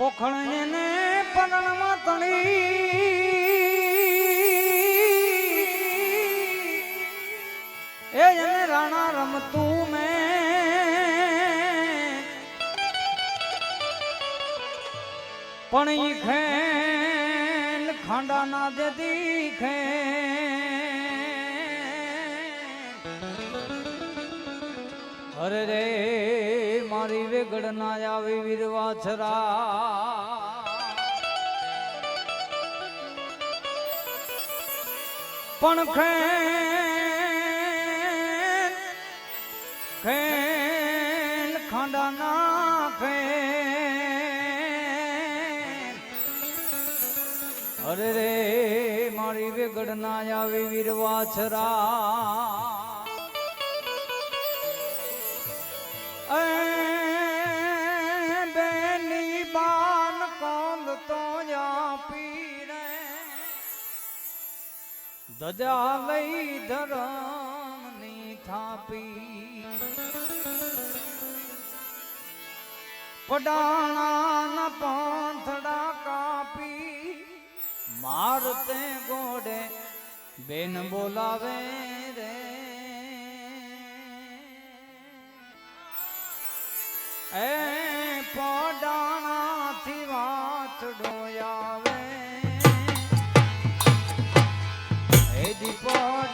પોખણ એને પનણમાં તણી. એ એને રાણા રમતું મેં. પણ ઈ ખેલ ખાંડા ના દે દીખે અરે રે. મારી વેગડ ના આવી વીરવા છરા. પણ ખે ખેન ખાંડા ના ખે. અરે રે, મારી વેગડ ના આવી વીરવા દજા લઈ ધરમની થાપી. પડાણા ના પાંથડા કાપી. મારતે ગોડે બેન બોલાવે રે. એ એ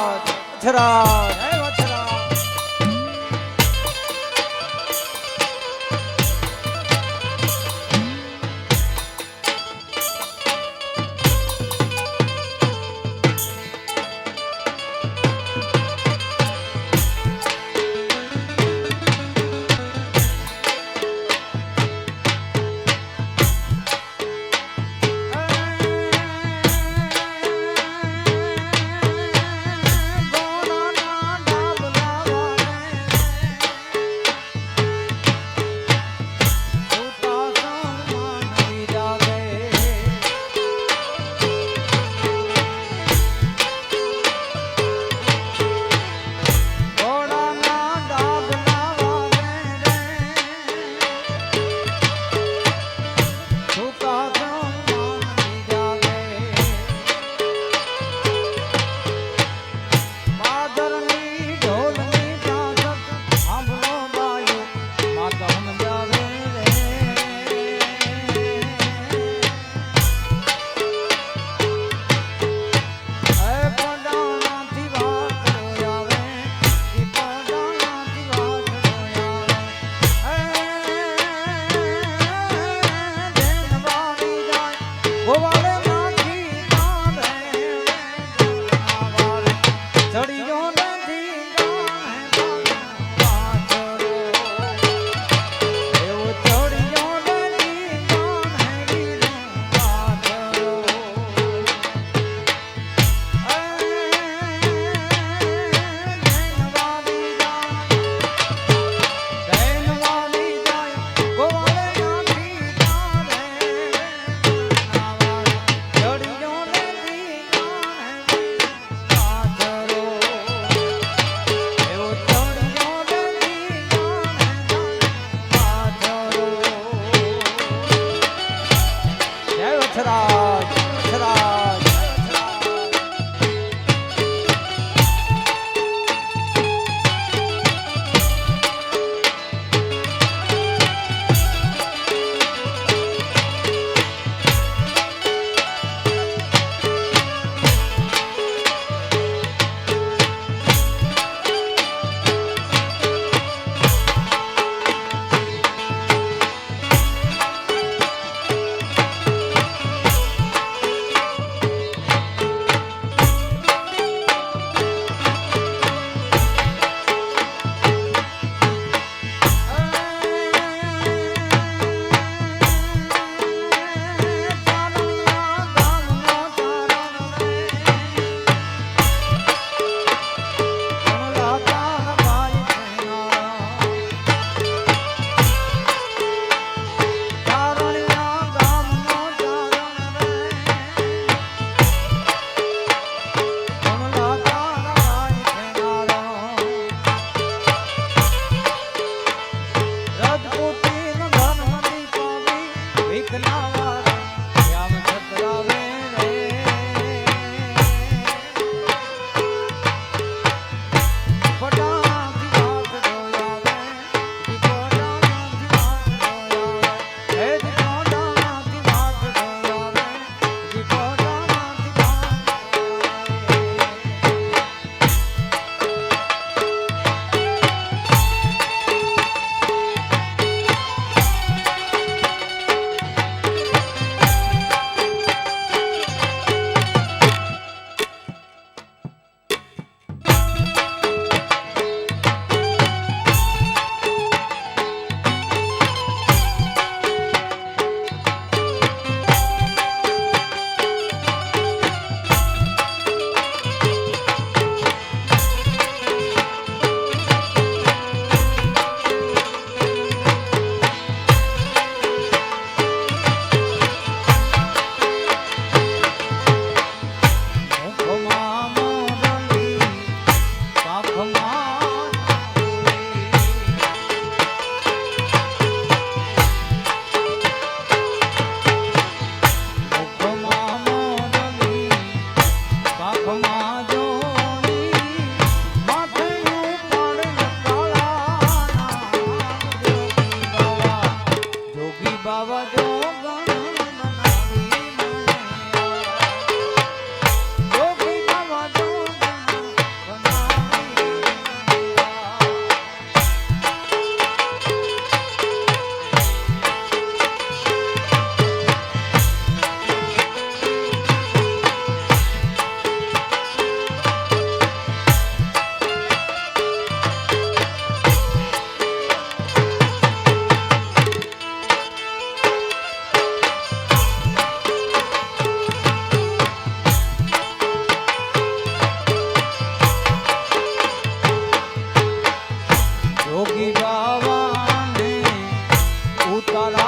트롯 트롯 বাবা উতারা